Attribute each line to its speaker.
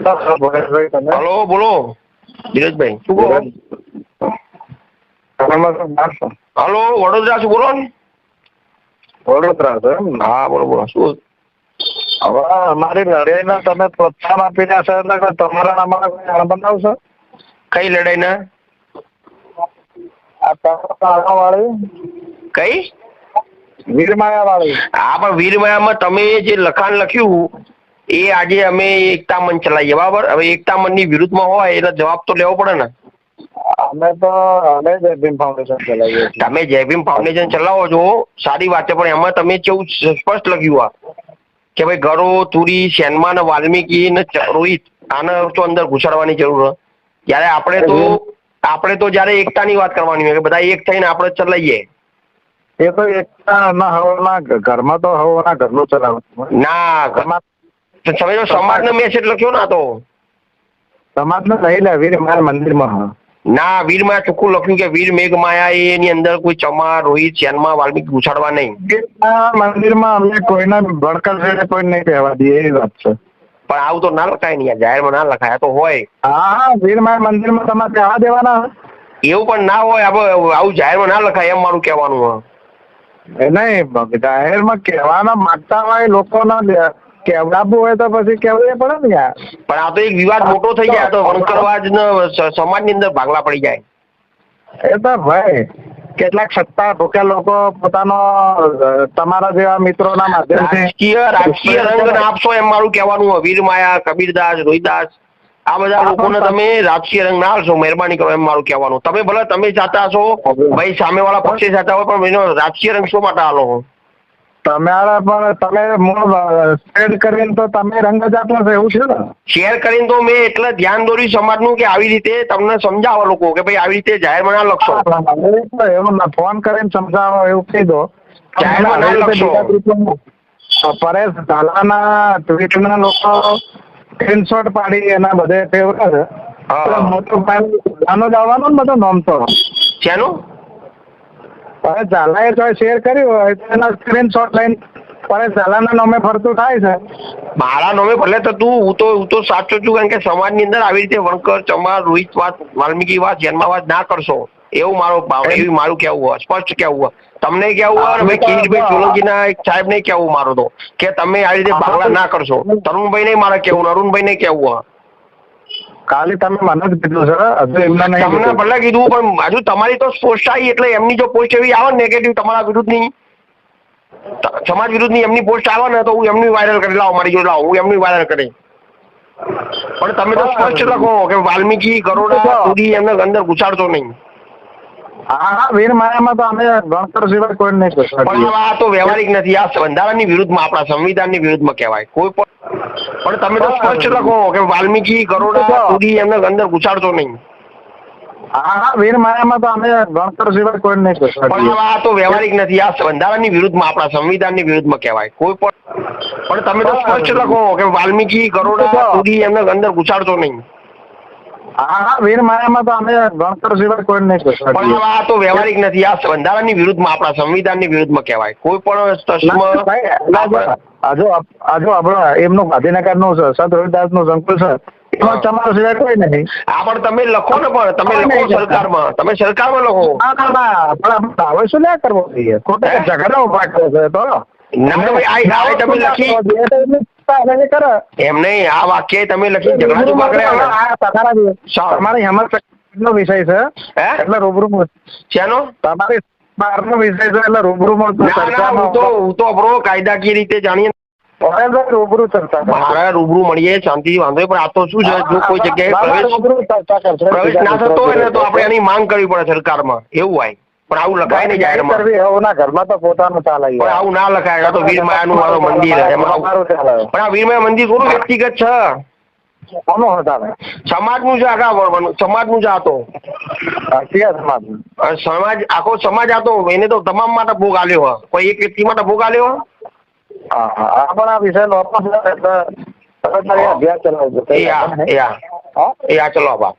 Speaker 1: Hello બોલો. ધીરજભાઈ શું
Speaker 2: બોલો? શું?
Speaker 1: હલો વડોદરા છું બોલો? ને
Speaker 2: વડોદરા છે
Speaker 1: હા બોલો બોલો. શું?
Speaker 2: હવે અમારી લડાઈને તમે પ્રોત્સાહન આપી રહ્યા છો એટલે તમારા ને અમારા કોઈ આણ બનાવશો?
Speaker 1: કઈ લડાઈ ના
Speaker 2: આ વાળી?
Speaker 1: કઈ?
Speaker 2: વીરમાયા વાળી
Speaker 1: હા પણ વીરમાયામાં તમે જે લખાણ લખ્યું એ આજે અમે એકતા મંચ ચલાવીએ બરાબર? હવે એકતા મંચની વિરુદ્ધમાં હોય એટલે જવાબ તો લેવો પડે ને.
Speaker 2: અમે તો અમે જયભીમ ભીમ ફાઉન્ડેશન ચલાવીએ
Speaker 1: તમે જયભીમ ફાઉન્ડેશન ચલાવો છો સારી વાત છે પણ એમાં તમે કેવું સ્પષ્ટ લખ્યું આ કે ભાઈ ગરો તુરી શેનમા ને વાલ્મીકી ને રોહિત આને તો અંદર ઘુસાડવાની જરૂર ત્યારે આપણે તો આપણે તો જયારે એકતાની વાત કરવાની હોય કે બધા એક થઈને આપણે ચલાવીએ.
Speaker 2: એ તો એકતા ના હવના ઘરમાં તો હવના ઘરનું ચલાવવું
Speaker 1: ના
Speaker 2: સમાજ
Speaker 1: તો તમે તો સમાજનો મેસેજ લખ્યો ના તો.
Speaker 2: સમાજને લઈ લે વીરમાયા મંદિરમાં.
Speaker 1: ના વીરમાં ચોખ્ખું લખ્યું કે વીર મેઘ માયા એની અંદર કોઈ ચમા રોહિત શેનમાં વાલ્મીકી ઘુસાડવા નહીં.
Speaker 2: મંદિરમાં અમને કોઈના ભડકલ છે કોઈ નહીં કહેવા દઈએ એ વાત છે.
Speaker 1: પણ આવું તો ના લખાય નહીં જાહેરમાં ના લખાય તો હોય.
Speaker 2: હા હા વીરમાયા મંદિરમાં તમારે કહેવા દેવાના.
Speaker 1: એવું પણ ના હોય આવું જાહેરમાં ના લખાય એમ મારું કહેવાનું
Speaker 2: નહીં જાહેરમાં કહેવાના માંગતા હોય લોકોના કેવડાવવું હોય તો પછી કહેવું પડે ને યાર?
Speaker 1: પણ આ તો એક વિવાદ મોટો થઈ જાય તો વણકરવાજ ને સ- સમાજની અંદર ભાગલા પડી જાય.
Speaker 2: એ તો ભાઈ કેટલાક સત્તા ભૂખ્યા લોકો પોતાનો તમારા જેવા મિત્રોના માધ્યમથી
Speaker 1: રાજકીય રાજકીય રંગ ના આપશો એમ મારું કહેવાનું. વીર માયા કબીરદાસ રોહિદાસ આ બધા લોકોને તમે રાજકીય રંગ ના આપશો મહેરબાની કરો એમ મારું કહેવાનું. તમે ભલે તમે ચાહતા છો ભાઈ સામેવાળા પક્ષે ચાહતા હોય પણ એનો રાજકીય રંગ શો માટે આલો
Speaker 2: તમારા પણ તમે શેર કરીને તો તમે રંગ જ આપો છો એવું છે ને?
Speaker 1: શેર કરીને તો મેં એટલે ધ્યાન દોર્યું સમાજનું કે આવી રીતે તમને સમજાવો લોકો કે ભાઈ આવી રીતે જાહેરમાં ના લખશો.
Speaker 2: એવું ફોન કરીને સમજાવો એવું કહી દો.
Speaker 1: જાહેરમાં ના લખશો.
Speaker 2: પરેશ ધાલાના ટ્વીટના લોકો સ્ક્રીનશોટ પાડી એના બધે ફેવરે મોટો ફાઇલ આનો જ આવવાનો ને બધો નામ તો.
Speaker 1: શેનું?
Speaker 2: પરેશ ઝાલાએ તો શેર કર્યું હોય તો એના સ્ક્રીનશોટ લઈને પરેશ ઝાલાના નામે ફરતું થાય છે.
Speaker 1: મારા નામે ભલે થતું હું તો હું તો સાચો છું કારણ કે સમાજની અંદર આવી રીતે વણકર ચમાર રોહિત વાત વાલ્મીકી વાત જન્માવાદ ના કરશો. એવું મારો ભાવ એવું મારું કહેવું હોય સ્પષ્ટ કહેવું હોય. તમને કહેવું હોય ભાઈ કિરીટભાઈ સોલંકીના એક સાહેબ ને કહેવું મારો તો કે તમે આવી રીતે ભાગલા ના કરશો. તરુણભાઈ નહીં મારે કહેવું અરુણભાઈ નહીં કહેવું હોય.
Speaker 2: કાલે તમે મને જ કીધું છે હજુ એમને નહીં
Speaker 1: તમને
Speaker 2: કીધું.
Speaker 1: ભલે કીધું પણ હજુ તમારી તો પોસ્ટ આવી એટલે એમની જો પોસ્ટ એવી આવે નેગેટિવ તમારા વિરુદ્ધની. ત- સમાજ વિરુદ્ધની એમની પોસ્ટ આવે ને તો હું એમની વાયરલ કરી લાવો મારી જોડે લાવો હું એમની વાયરલ કરી. પણ તમે તો સ્પષ્ટ લખો કે વાલ્મીકી કરોડો સુધી એમને અંદર ઘુસાડતો નહીં.
Speaker 2: હા હા વીર માયામાં તો અમે ગણતર સિવાય કોઈ નહીં
Speaker 1: પણ
Speaker 2: ઘુસાડીએ.
Speaker 1: આ તો વ્યવહારિક નથી આ બંધારણની વિરુદ્ધમાં આપણા સંવિધાનની વિરુદ્ધમાં કહેવાય. કોઈ પણ પણ તમે તો સ્પષ્ટ લખો કે વાલ્મીકી ગરોડા સુધી એમને અંદર ઘુસાડતો નહીં.
Speaker 2: હા હા વીર માયામાં તો અમે ગણતર સિવાય કોઈ નહીં
Speaker 1: પણ આ તો વ્યવહારિક નથી આ બંધારણની વિરુદ્ધમાં આપણા સંવિધાનની વિરુદ્ધમાં કહેવાય. કોઈ પણ પણ તમે તો સ્પષ્ટ લખો કે વાલ્મીકી ગરોડા સુધી એમને અંદર ઘુસાડતો નહીં.
Speaker 2: હા હા વીર માયામાં તો અમે ગણતર સિવાય કોઈ નહીં
Speaker 1: પણ આ તો વ્યવહારિક નથી આ બંધારણની વિરુદ્ધમાં આપણા સંવિધાનની વિરુદ્ધમાં કહેવાય. કોઈ પણ
Speaker 2: ના, આજો આપણા એમનો ગાંધીનગરનું સંત રોહિદાસનું સંકુલ છે. એમાં તમારો સિવાય કોઈ નહીં.
Speaker 1: આ પણ તમે લખો ને પણ તમે લખો સરકારમાં. તમે સરકારમાં લખો.
Speaker 2: પણ આપણે દાવો શું ના કરવો જોઈએ? ખોટા? ઝઘડા ઊભા કરે છે તો.
Speaker 1: એમ નહીં આ વાક્ય તમે લખી ઝઘડા ઊભા કર્યા
Speaker 2: તમારા હેમંત નો વિષય છે. એટલે રૂબરૂ
Speaker 1: શેનો?
Speaker 2: તમારી બારનો વિષય છે એટલે રૂબરૂ
Speaker 1: ના ના હું તો હું તો આપણો કાયદાકીય રીતે જાણીએ.
Speaker 2: રૂબરૂ ચર્ચા
Speaker 1: મારા રૂબરૂ મળીએ શાંતિ વાંધો પણ આ તો શું છે જો કોઈ જગ્યાએ પ્રવેશ ના થતો હોય ને તો આપણે એની માંગ કરવી પડે સરકારમાં. એવું હોય. પણ આવું લખાય નહીં જાહેરમાં.
Speaker 2: ઘરમાં તો પોતાનું ચાલે.
Speaker 1: પણ આવું ના લખાય તો વીરમાયાનું મારું મંદિર પણ આ વીરમાયા મંદિર થોડું વ્યક્તિગત છે.
Speaker 2: કોનું ચાલે
Speaker 1: સમાજનું છે આખા વળવાનું સમાજનું છે આતો. તો સમાજ. સમાજ આખો સમાજ આતો. એને તો તમામ માટે ભોગ આલ્યો હોય. કોઈ એક વ્યક્તિ માટે ભોગ આલ્યો?
Speaker 2: હા હા. પણ આ વિષય લો એટલે તમે તારી અભ્યાસ ચલાવજો.
Speaker 1: એ આ ચલો આભાર